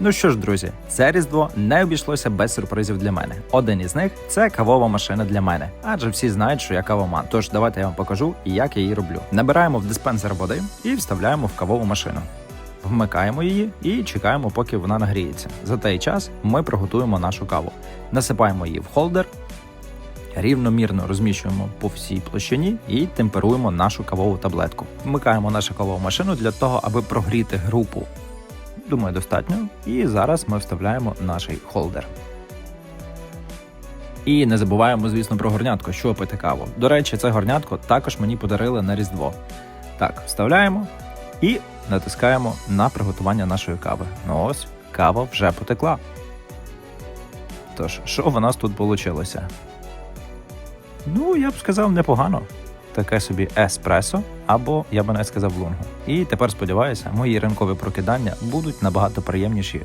Ну що ж, друзі, це різдво не обійшлося без сюрпризів для мене. Один із них це кавова машина для мене, адже всі знають, що я кавоман. Тож давайте я вам покажу, як я її роблю. Набираємо в диспенсер води і вставляємо в кавову машину. Вмикаємо її і чекаємо, поки вона нагріється. За той час ми приготуємо нашу каву. Насипаємо її в холдер, рівномірно розміщуємо по всій площині і темперуємо нашу кавову таблетку. Вмикаємо нашу кавову машину для того, аби прогріти групу. Думаю, достатньо. І зараз ми вставляємо наш холдер. І не забуваємо, звісно, про горнятко, що пити каву. До речі, це горнятко також мені подарили на Різдво. Так, вставляємо і натискаємо на приготування нашої кави. Ну ось, кава вже потекла. Тож, що в нас тут вийшло? Ну, я б сказав, непогано. Таке собі еспресо, або я би навіть сказав лунгу. І тепер сподіваюся, мої ринкові прокидання будуть набагато приємніші